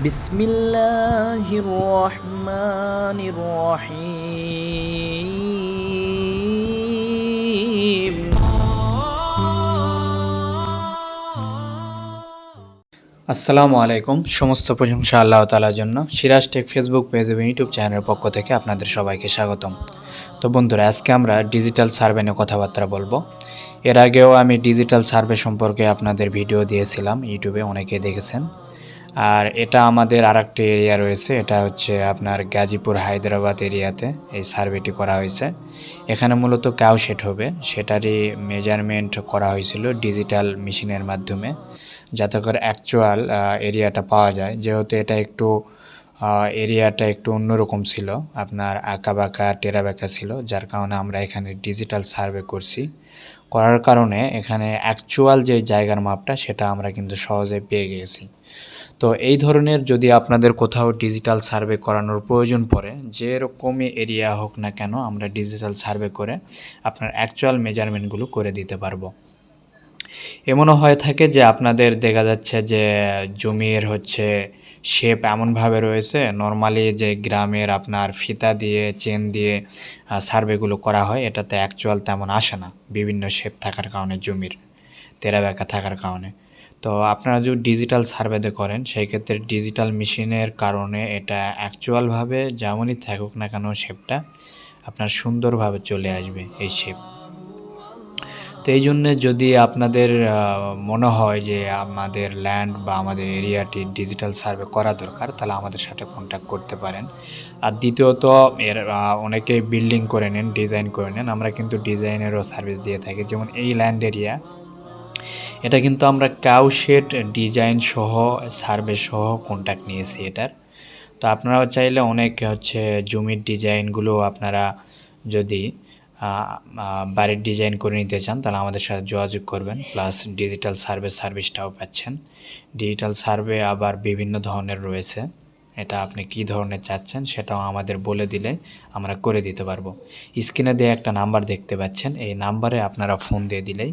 বিসমিল্লাহির রহমানির রহিম আসসালামু আলাইকুম। সমস্ত প্রশংসা আল্লাহ তালার জন্য। সিরাজ টেক ফেসবুক পেজ এবং ইউটিউব চ্যানেলের পক্ষ থেকে আপনাদের সবাইকে স্বাগতম। তো বন্ধুরা, আজকে আমরা ডিজিটাল সার্ভে নিয়ে কথাবার্তা বলব। এর আগেও আমি ডিজিটাল সার্ভে সম্পর্কে আপনাদের ভিডিও দিয়েছিলাম, ইউটিউবে অনেকে দেখেছেন। আর এটা আমাদের আর এরিয়া রয়েছে, এটা হচ্ছে আপনার গাজীপুর, হায়দ্রাবাদ এরিয়াতে এই সার্ভেটি করা হয়েছে। এখানে মূলত কাউ সেট হবে, সেটারই মেজারমেন্ট করা হয়েছিল ডিজিটাল মেশিনের মাধ্যমে, যাতে করে অ্যাকচুয়াল এরিয়াটা পাওয়া যায়। যেহেতু এটা একটু এরিয়াটা একটু অন্যরকম ছিল, আপনার আঁকা বাঁকা টেরা বাঁকা ছিল, যার কারণে আমরা এখানে ডিজিটাল সার্ভে করছি। করার কারণে এখানে অ্যাকচুয়াল যে জায়গার মাপটা, সেটা আমরা কিন্তু সহজে পেয়ে গেছি। তো এই ধরনের যদি আপনাদের কোথাও ডিজিটাল সার্ভে করানোর প্রয়োজন পড়ে যেরকমই এরিয়া হোক না কেন আমরা ডিজিটাল সার্ভে করে আপনার অ্যাকচুয়াল মেজারমেন্টগুলো করে দিতে পারব। এমনও হয়ে থাকে যে আপনাদের দেখা যাচ্ছে যে জমির হচ্ছে শেপ এমনভাবে রয়েছে নর্মালি যে গ্রামের আপনার ফিতা দিয়ে চেন দিয়ে সার্ভেগুলো করা হয়, এটাতে অ্যাকচুয়াল তেমন আসে না। বিভিন্ন শেপ থাকার কারণে জমির তেরা বেঁকা থাকার কারণে। তো আপনারা যদি ডিজিটাল সার্ভেতে করেন, সেই ক্ষেত্রে ডিজিটাল মেশিনের কারণে এটা অ্যাকচুয়ালভাবে যেমনই থাকুক না কেন শেপটা আপনার সুন্দরভাবে চলে আসবে এই শেপ তো এই জন্যে যদি আপনাদের মনে হয় যে আমাদের ল্যান্ড বা আমাদের এরিয়াটি ডিজিটাল সার্ভে করা দরকার, তাহলে আমাদের সাথে কন্ট্যাক্ট করতে পারেন। আর দ্বিতীয়ত, এর অনেকেই বিল্ডিং করে নেন ডিজাইন করে নেন। আমরা কিন্তু ডিজাইনেরও সার্ভিস দিয়ে থাকি। যেমন এই ল্যান্ড এরিয়া এটা কিন্তু আমরা কাউ শেড ডিজাইন সহ সার্ভে সহ কন্ট্যাক্ট নিয়েছি এটার। তো আপনারাও চাইলে অনেক হচ্ছে জমির ডিজাইনগুলো আপনারা যদি বাড়ির ডিজাইন করে নিতে চান, তাহলে আমাদের সাথে যোগাযোগ করবেন। প্লাস ডিজিটাল সার্ভে সার্ভিসটাও পাচ্ছেন। ডিজিটাল সার্ভে আবার বিভিন্ন ধরনের রয়েছে। এটা আপনি কি ধরনের চাচ্ছেন সেটাও আমাদের বলে দিলে আমরা করে দিতে পারব। স্ক্রিনে দিয়ে একটা নাম্বার দেখতে পাচ্ছেন। এই নাম্বারে আপনারা ফোন দিয়ে দিলেই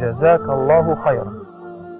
جزاك الله خيرا.